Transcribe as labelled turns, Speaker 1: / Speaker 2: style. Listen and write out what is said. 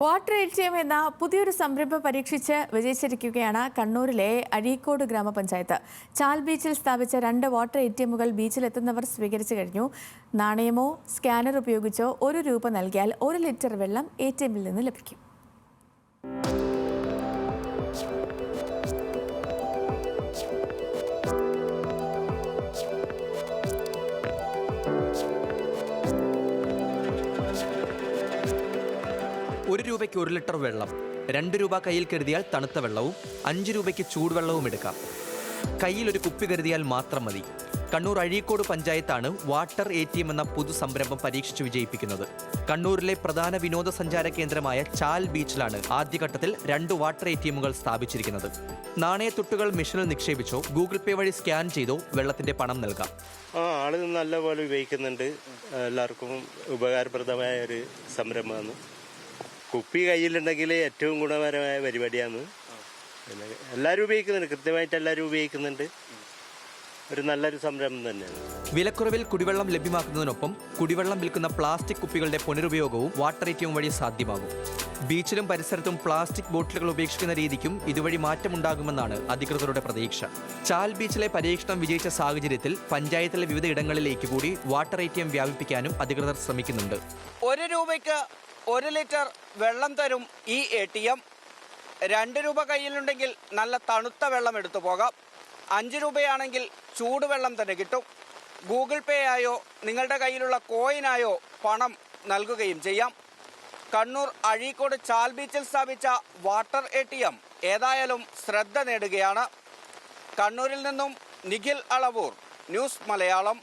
Speaker 1: Water A T M എന്ന പുതിയൊരു സംരംഭം പരീക്ഷിച്ച് വിജയിച്ചിരിക്കുകയാണ് കണ്ണൂരിലെ അഴീക്കോട് ഗ്രാമപഞ്ചായത്ത്. ചാൽ ബീച്ചിൽ സ്ഥാപിച്ച രണ്ട് വാട്ടർ എ ടി എമ്മുകൾ ബീച്ചിലെത്തുന്നവർ സ്വീകരിച്ചു കഴിഞ്ഞു. നാണയമോ സ്കാനർ ഉപയോഗിച്ചോ ഒരു രൂപ നൽകിയാൽ ഒരു ലിറ്റർ വെള്ളം എ നിന്ന് ലഭിക്കും.
Speaker 2: ഒരു രൂപയ്ക്ക് ഒരു ലിറ്റർ വെള്ളം രണ്ട് രൂപ കയ്യിൽ കരുതിയാൽ തണുത്ത വെള്ളവും അഞ്ച് രൂപയ്ക്ക് ചൂടുവെള്ളവും എടുക്കാം. കയ്യിൽ ഒരു കുപ്പി കരുതിയാൽ മാത്രം മതി. കണ്ണൂർ അഴീക്കോട് പഞ്ചായത്താണ് വാട്ടർ എ ടി എം എന്ന പുതു സംരംഭം പരീക്ഷിച്ച് വിജയിപ്പിക്കുന്നത്. കണ്ണൂരിലെ പ്രധാന വിനോദസഞ്ചാര കേന്ദ്രമായ ചാൽ ബീച്ചിലാണ് ആദ്യഘട്ടത്തിൽ രണ്ട് വാട്ടർ എ ടി എമ്മുകൾ സ്ഥാപിച്ചിരിക്കുന്നത്. നാണയത്തുട്ടുകൾ മെഷീനിൽ നിക്ഷേപിച്ചോ ഗൂഗിൾ പേ വഴി സ്കാൻ ചെയ്തോ വെള്ളത്തിന്റെ പണം നൽകാം.
Speaker 3: ആ ആളുകൾ നല്ലപോലെ ഉപയോഗിക്കുന്നുണ്ട്. എല്ലാവർക്കും ഉപകാരപ്രദമായ ഒരു സംരംഭമാണ്. കുപ്പി കയ്യിലുണ്ടെങ്കിൽ ഏറ്റവും ഗുണപരമായ പരിപാടിയാണ്. പിന്നെ എല്ലാവരും ഉപയോഗിക്കുന്നുണ്ട്. കൃത്യമായിട്ട് എല്ലാവരും ഉപയോഗിക്കുന്നുണ്ട്. ഒരു നല്ലൊരു സംരംഭം തന്നെയാണ്.
Speaker 2: വിലക്കുറവിൽ കുടിവെള്ളം ലഭ്യമാക്കുന്നതിനൊപ്പം കുടിവെള്ളം വിൽക്കുന്ന പ്ലാസ്റ്റിക് കുപ്പികളുടെ പുനരുപയോഗവും വാട്ടർ എ ടി എം വഴി സാധ്യമാകും. ബീച്ചിലും പരിസരത്തും പ്ലാസ്റ്റിക് ബോട്ടിലുകൾ ഉപേക്ഷിക്കുന്ന രീതിക്കും ഇതുവഴി മാറ്റമുണ്ടാകുമെന്നാണ് അധികൃതരുടെ പ്രതീക്ഷ. ചാൽ ബീച്ചിലെ പരീക്ഷണം വിജയിച്ച സാഹചര്യത്തിൽ പഞ്ചായത്തിലെ വിവിധ ഇടങ്ങളിലേക്ക് കൂടി വാട്ടർ എ ടി എം വ്യാപിപ്പിക്കാനും അധികൃതർ ശ്രമിക്കുന്നുണ്ട്.
Speaker 4: ഒരു രൂപയ്ക്ക് ഒരു ലിറ്റർ വെള്ളം തരും ഈ എ ടി എം. രണ്ട് രൂപ കയ്യിലുണ്ടെങ്കിൽ നല്ല തണുത്ത വെള്ളം എടുത്തു പോകാം. അഞ്ച് രൂപയാണെങ്കിൽ ചൂടുവെള്ളം തന്നെ കിട്ടും. ഗൂഗിൾ പേ ആയോ നിങ്ങളുടെ കയ്യിലുള്ള കോയിനായോ പണം നൽകുകയും ചെയ്യാം. കണ്ണൂർ അഴീക്കോട് ചാൽ ബീച്ചിൽ സ്ഥാപിച്ച വാട്ടർ എ ടി എം ഏതായാലും ശ്രദ്ധ നേടുകയാണ്. കണ്ണൂരിൽ നിന്നും നിഖിൽ അളവൂർ ന്യൂസ് മലയാളം.